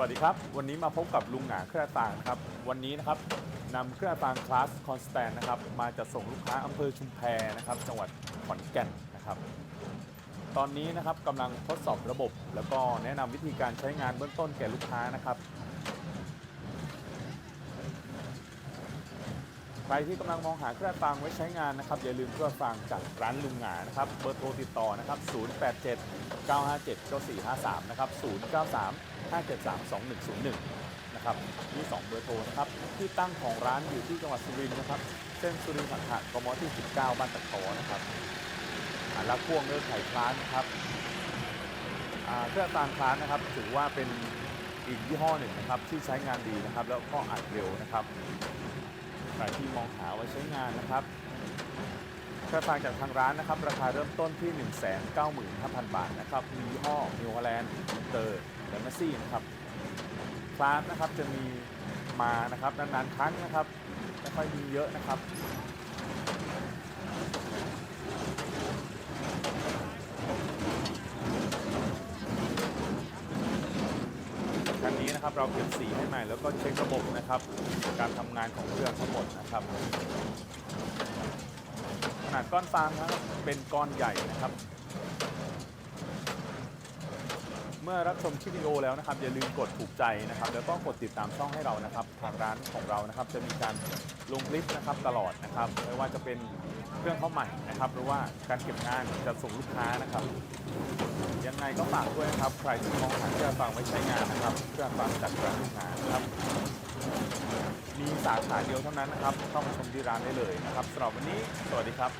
วัสดีครับ วันนี้มาพบกับลุงหงาเครือต่างนะครับ วันนี้นะครับนำเครือต่างคลาสคอนสแตนนะครับ มาจัดส่งลูกค้าอำเภอชุมแพนะครับ จังหวัดขอนแก่นนะครับ ตอนนี้นะครับกำลังทดสอบระบบ แล้วก็แนะนำวิธีการใช้งานเบื้องต้นแก่ลูกค้านะครับ ใครที่กำลังมองหาเครื่องฟังไว้ใช้งานนะครับอย่าลืมเครื่องฟังจากร้านลุงหงานะครับเบอร์โทรติดต่อนะครับ 087 957 9453 นะครับ 093 573 2101 นะครับมี 2 เบอร์โทรนะครับที่ตั้งของร้านอยู่ที่จังหวัดสุรินทร์นะครับเส้นสุรินทร์สังขะกมที่ 19 บ้านตะขอนะครับอ่าและพ่วงเลือไข่คลานนะครับเครื่องตามคลานนะครับถือว่าเป็นอีกยี่ห้อหนึ่งนะครับที่ใช้งานดีนะครับ แล้วก็อัดเร็วนะครับ ใครที่มองหาไว้ใช้งานนะครับกระทางจากทางร้านนะครับ ราคาเริ่มต้นที่ 195,000 บาทนะครับ มียี่ห้อนิวอแลนด์เตอร์และแมซี่นะครับคลาสนะครับจะมีมานะครับนานๆครั้งนะครับไม่ค่อยมีเยอะนะครับ คั นะครับ เราเก็บสีให้ใหม่แล้วก็เช็คระบบนะครับ การทำงานของเครื่องทั้งหมดนะครับ ขนาดก้อนฟางนะครับเป็นก้อนใหญ่นะครับ เมื่อรับชมคลิปวิดีโอแล้วนะครับอย่าลืมกดถูกใจนะครับแล้วก็กดติดตามช่องให้เรานะครับทางร้านของเรานะครับจะมีการลงคลิปนะครับตลอดนะครับไม่ว่าจะเป็นเครื่องเข้าใหม่นะครับหรือว่าการเก็บงานจะส่งลูกค้านะครับ ยังไงก็ฝากด้วยนะครับใครที่มองหาเครื่องฟังไว้ใช้งานนะครับเครื่องฟังจากร้านลูกค้านะครับมีสาขาเดียวเท่านั้นนะครับเข้ามาชมที่ร้านได้เลยนะครับสำหรับวันนี้สวัสดีครับ